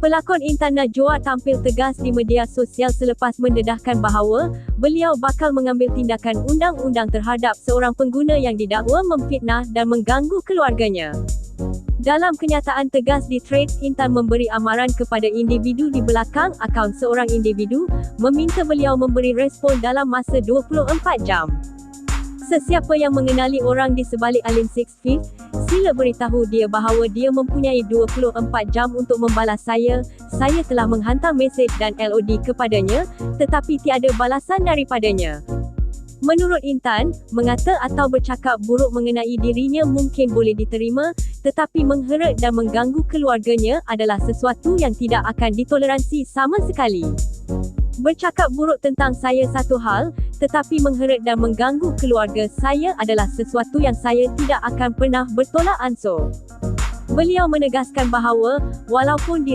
Pelakon Intan Najwa tampil tegas di media sosial selepas mendedahkan bahawa beliau bakal mengambil tindakan undang-undang terhadap seorang pengguna yang didakwa memfitnah dan mengganggu keluarganya. Dalam kenyataan tegas di Threads, Intan memberi amaran kepada individu di belakang akaun seorang individu, meminta beliau memberi respon dalam masa 24 jam. Sesiapa yang mengenali orang di sebalik Alim Six Feet, sila beritahu dia bahawa dia mempunyai 24 jam untuk membalas saya. Saya telah menghantar mesej dan LOD kepadanya, tetapi tiada balasan daripadanya. Menurut Intan, mengata atau bercakap buruk mengenai dirinya mungkin boleh diterima, tetapi mengheret dan mengganggu keluarganya adalah sesuatu yang tidak akan ditoleransi sama sekali. Bercakap buruk tentang saya satu hal, tetapi mengheret dan mengganggu keluarga saya adalah sesuatu yang saya tidak akan pernah bertolak ansur. Beliau menegaskan bahawa, walaupun diri